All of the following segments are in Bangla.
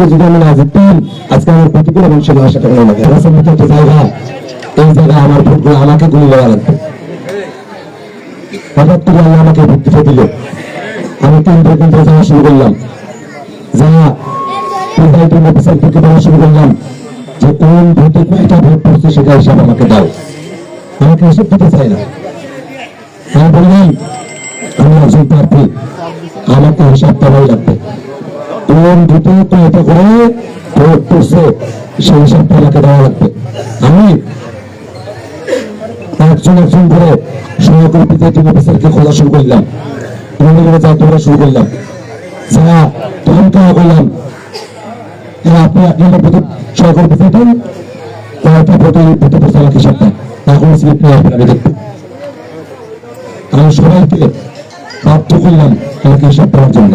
আজকে যদি আমি না জিততাম, আজকে আমার প্রতিকূল মানুষের আশা করা লাগে। রাসেল মতো একটা জায়গা এই জায়গায় আমার ভোটগুলো আমাকে গুলি দেওয়া লাগবে। হঠাৎ করে আল্লাহ আমাকে ভর্তিতে দিল। আমি কেন্দ্র কেন্দ্রে যাওয়া শুরু করলাম। যা প্রিজাইডিং অফিসার থেকে বলা শুরু করলাম। যে কোন ভোটে কয়টা ভোট পড়ছে সেটা হিসাব আমাকে দাও। আমাকে হিসেব দিতে চাই না। আমি বললাম, আমি একজন প্রার্থী। আমাকে হিসাব দেওয়াই লাগবে। কোন ভোটে কয়টা করে ভোট পড়ছে সেই হিসাবটা আমাকে দেওয়া লাগবে। আমি একজন একজন করে সহকারী প্রিজাইডিং অফিসারকে খোঁজা শুরু করলাম। মনে যা তোমরা শুরু করলাম। যা তখন কাজ করলাম আপনি এক নম্বর ভোটে সহকারী প্রিজাইডিং কয়টা ভোটে ভোটে পড়ছে হিসাবটা এখন স্লিপ নিয়ে আসবেন আমি আমি সবাইকে বাধ্য করলাম আমাকে হিসাব দেওয়ার জন্য।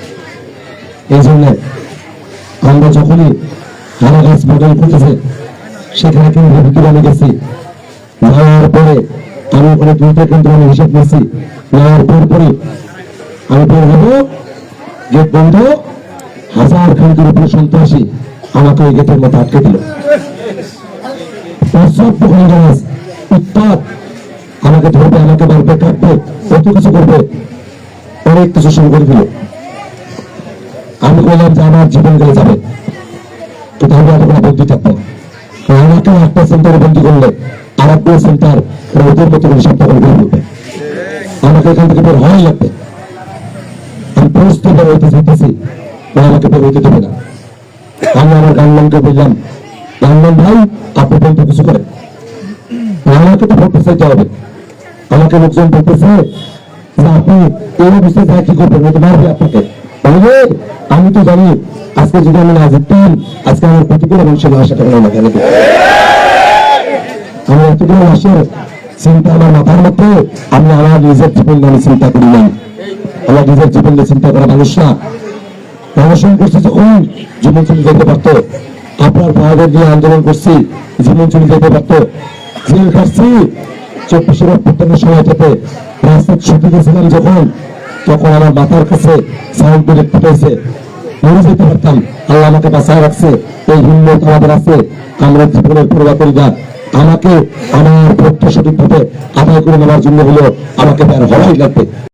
এই জন্য আমরা যখনই হারা গাছ সেখানে কিন্তু আমি গেছি যাওয়ার পরে আমি ওখানে দুইটা কেন্দ্র আমি হিসাব নিয়েছি নেওয়ার আমি বের হব গেট বন্ধ, হাজার খানিকের উপরে সন্ত্রাসী আমাকে ওই গেটের মধ্যে আটকে দিল। উত্তাপ আমাকে ধরবে, আমাকে মারবে কাটবে কত কিছু করবে, অনেক কিছু শুরু আমি বললাম যে আমার জীবন গেলে যাবে। তো আমি কোনো বন্দি থাকব। আমাকে একটা সেন্টারে বন্দি করলে আর একটা সেন্টার ওদের মতো করে করে বের করবে। আমাকে এখান থেকে বের হওয়াই লাগবে। আমি প্রস্তুত বের হইতে আমাকে বের হইতে দেবে না। আমি আমার গানমানকে বললাম, গানমান ভাই, আপনি বলতে কিছু করেন। আমাকে তো ভোট চাইতে হবে। আমাকে লোকজন বলতেছে যে, আপনি এই অবস্থায় যা কি করবেন? মারবে আপনাকে। আমি তো জানি আজকে যদি আমি না জিততাম, আজকে আমার প্রতিকূল মানুষের আশা করা লাগে নাকি আমি এতগুলো মাসের চিন্তা আমার মাথার মধ্যে, আমি আমার নিজের জীবন নিয়ে চিন্তা করি নাই। আমার নিজের জীবন নিয়ে চিন্তা করা মানুষ না। অনশন করছে যখন জীবন চলে যেতে পারতো। আপনার ভাইদের নিয়ে আন্দোলন করছি, জীবন চলে যেতে পারতো। জেল কাটছি চব্বিশের অভ্যুত্থানের সময়টাতে রাস্তায় ছুটি গেছিলাম যখন তখন আমার মাথার কাছে সাউন্ড বেড়ে ফুটেছে মরে যেতে পারতাম, আল্লাহ আমাকে বাঁচায় রাখছে, এই হিম্মত আমাদের আছে, আমরা জীবনের পরোয়া করি না। আমাকে, আমার ভোটটা সঠিকভাবে আদায় করে নেওয়ার জন্য হলো আমাকে তার হওয়াই লাগবে।